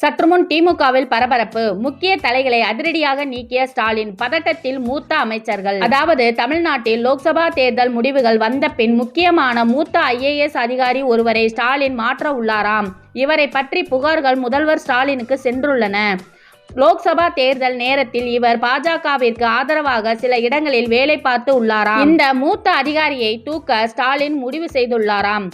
சற்றுமுன் திமுகவில் பரபரப்பு. முக்கிய தலைகளை அதிரடியாக நீக்கிய ஸ்டாலின் பதட்டத்தில் மூத்த அமைச்சர்கள். அதாவது தமிழ்நாட்டில் லோக்சபா தேர்தல் முடிவுகள் வந்த பின் முக்கியமான மூத்த ஐஏஎஸ் அதிகாரி ஒருவரை ஸ்டாலின் மாற்ற உள்ளாராம். இவரை பற்றி புகார்கள் முதல்வர் ஸ்டாலினுக்கு சென்றுள்ளன. லோக்சபா தேர்தல் நேரத்தில் இவர் பாஜகவிற்கு ஆதரவாக சில இடங்களில் வேலை பார்த்து உள்ளாராம். இந்த மூத்த அதிகாரியை தூக்க ஸ்டாலின் முடிவு செய்துள்ளாராம்.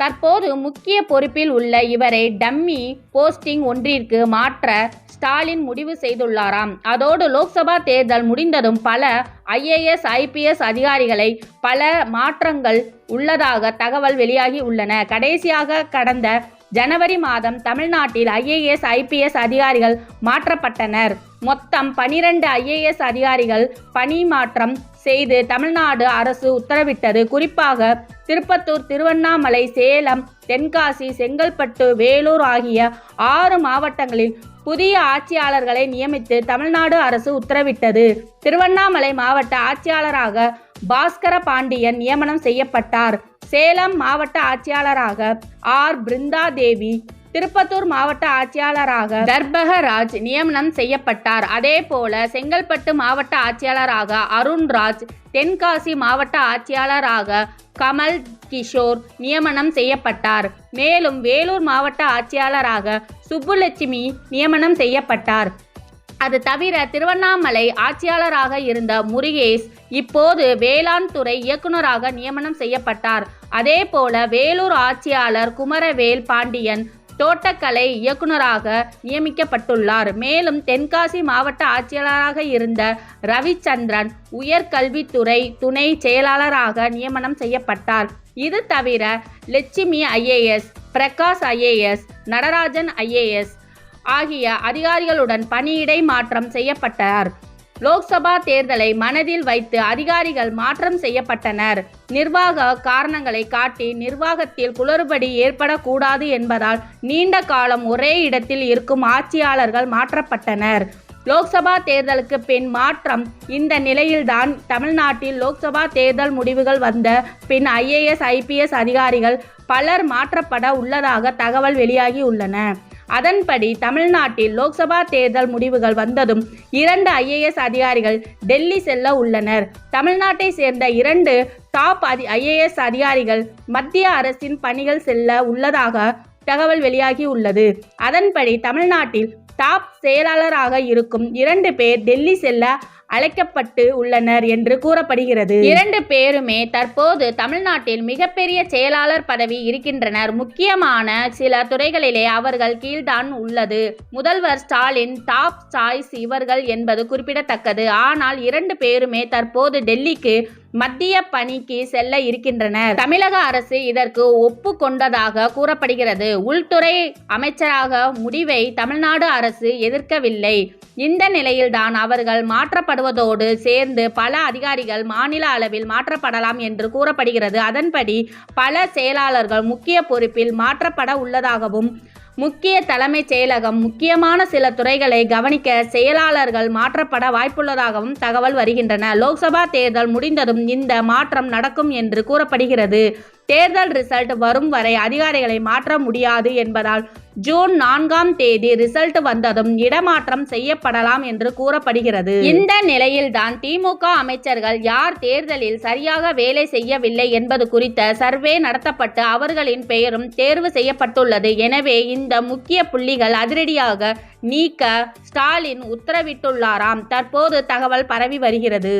தற்போது முக்கிய பொறுப்பில் உள்ள இவரை டம்மி போஸ்டிங் ஒன்றிற்கு மாற்ற ஸ்டாலின் முடிவு செய்துள்ளாராம். அதோடு லோக்சபா தேர்தல் முடிந்ததும் பல ஐஏஎஸ் ஐபிஎஸ் அதிகாரிகளை பல மாற்றங்கள் உள்ளதாக தகவல் வெளியாகி உள்ளன. கடைசியாக கடந்த ஜனவரி மாதம் தமிழ்நாட்டில் ஐஏஎஸ் ஐபிஎஸ் அதிகாரிகள் மாற்றப்பட்டனர். மொத்தம் பனிரெண்டு ஐஏஎஸ் அதிகாரிகள் பணி மாற்றம் செய்து தமிழ்நாடு அரசு உத்தரவிட்டது. குறிப்பாக திருப்பத்தூர் திருவண்ணாமலை சேலம் தென்காசி செங்கல்பட்டு வேலூர் ஆகிய ஆறு மாவட்டங்களில் புதிய ஆட்சியாளர்களை நியமித்து தமிழ்நாடு அரசு உத்தரவிட்டது. திருவண்ணாமலை மாவட்ட ஆட்சியாளராக பாஸ்கர பாண்டியன் நியமனம் செய்யப்பட்டார். சேலம் மாவட்ட ஆட்சியாளராக ஆர். பிருந்தா தேவி திருப்பத்தூர் மாவட்ட ஆட்சியாளராக தர்பகராஜ் நியமனம் செய்யப்பட்டார். அதே போல செங்கல்பட்டு மாவட்ட ஆட்சியாளராக அருண்ராஜ் தென்காசி மாவட்ட ஆட்சியாளராக கமல் கிஷோர் நியமனம் செய்யப்பட்டார். மேலும் வேலூர் மாவட்ட ஆட்சியாளராக சுப்புலட்சுமி நியமனம் செய்யப்பட்டார். அது தவிர திருவண்ணாமலை ஆட்சியாளராக இருந்த முருகேஷ் இப்போது வேளாண் துறை இயக்குநராக நியமனம் செய்யப்பட்டார். அதே போல வேலூர் ஆட்சியாளர் குமரவேல் பாண்டியன் தோட்டக்கலை இயக்குநராக நியமிக்கப்பட்டுள்ளார். மேலும் தென்காசி மாவட்ட ஆட்சியாளராக இருந்த ரவிச்சந்திரன் உயர்கல்வித்துறை துணை செயலாளராக நியமனம் செய்யப்பட்டார். இது தவிர Lakshmi IAS Prakash IAS Natarajan IAS ஆகிய அதிகாரிகளுடன் பணியிடை மாற்றம் செய்யப்பட்டார். லோக்சபா தேர்தலை மனதில் வைத்து அதிகாரிகள் மாற்றம் செய்யப்பட்டனர். நிர்வாக காரணங்களை காட்டி நிர்வாகத்தில் குளறுபடி ஏற்படக்கூடாது என்பதால் நீண்ட காலம் ஒரே இடத்தில் இருக்கும் ஆட்சியாளர்கள் மாற்றப்பட்டனர். லோக்சபா தேர்தலுக்கு பின் மாற்றம் இந்த நிலையில்தான் தமிழ்நாட்டில் லோக்சபா தேர்தல் முடிவுகள் வந்த பின் ஐஏஎஸ் ஐபிஎஸ் அதிகாரிகள் பலர் மாற்றப்பட உள்ளதாக தகவல் வெளியாகி உள்ளன. அதன்படி தமிழ்நாட்டில் லோக்சபா தேர்தல் முடிவுகள் வந்ததும் இரண்டு ஐஏஎஸ் அதிகாரிகள் டெல்லி செல்ல உள்ளனர். தமிழ்நாட்டை சேர்ந்த இரண்டு டாப் அதி ஐஏஎஸ் அதிகாரிகள் மத்திய அரசின் பணிகள் செல்ல உள்ளதாக தகவல் வெளியாகி உள்ளது. அதன்படி தமிழ்நாட்டில் டாப் செயலாளராக இருக்கும் இரண்டு பேர் டெல்லி செல்ல அழைக்கப்பட்டு உள்ளனர் என்று கூறப்படுகிறது. இரண்டு பேருமே தற்போது தமிழ்நாட்டில் மிகப்பெரிய செயலாளர் பதவி இருக்கின்றனர். முக்கியமான சில துறைகளிலே அவர்கள் கீழ்தான் உள்ளது. முதல்வர் ஸ்டாலின் டாப் சாய்ஸ் இவர்கள் என்பது குறிப்பிடத்தக்கது. ஆனால் இரண்டு பேருமே தற்போது டெல்லிக்கு மத்திய பணிக்கு செல்ல இருக்கின்றனர். தமிழக அரசு இதற்கு ஒப்பு கொண்டதாக கூறப்படுகிறது. உள்துறை அமைச்சராக முடிவை தமிழ்நாடு அரசு எதிர்க்கவில்லை. இந்த நிலையில்தான் அவர்கள் மாற்றப்படுவதோடு சேர்ந்து பல அதிகாரிகள் மாநில அளவில் மாற்றப்படலாம் என்று கூறப்படுகிறது. அதன்படி பல செயலாளர்கள் முக்கிய பொறுப்பில் மாற்றப்பட உள்ளதாகவும் முக்கிய தலைமைச் செயலகம் முக்கியமான சில துறைகளை கவனிக்க செயலாளர்கள் மாற்றப்பட வாய்ப்புள்ளதாகவும் தகவல் வருகின்றன. லோக்சபா தேர்தல் முடிந்ததும் இந்த மாற்றம் நடக்கும் என்று கூறப்படுகிறது. தேர்தல் ரிசல்ட் வரும் வரை அதிகாரிகளை மாற்ற முடியாது என்பதால் ஜூன் நான்காம் தேதி ரிசல்ட் வந்ததும் இடமாற்றம் செய்யப்படலாம் என்று கூறப்படுகிறது. இந்த நிலையில்தான் திமுக அமைச்சர்கள் யார் தேர்தலில் சரியாக வேலை செய்யவில்லை என்பது குறித்த சர்வே நடத்தப்பட்டு அவர்களின் பெயரும் தேர்வு செய்யப்பட்டுள்ளது. எனவே இந்த முக்கிய புள்ளிகள் அதிரடியாக நீக்க ஸ்டாலின் உத்தரவிட்டுள்ளாராம். தற்போது தகவல் பரவி வருகிறது.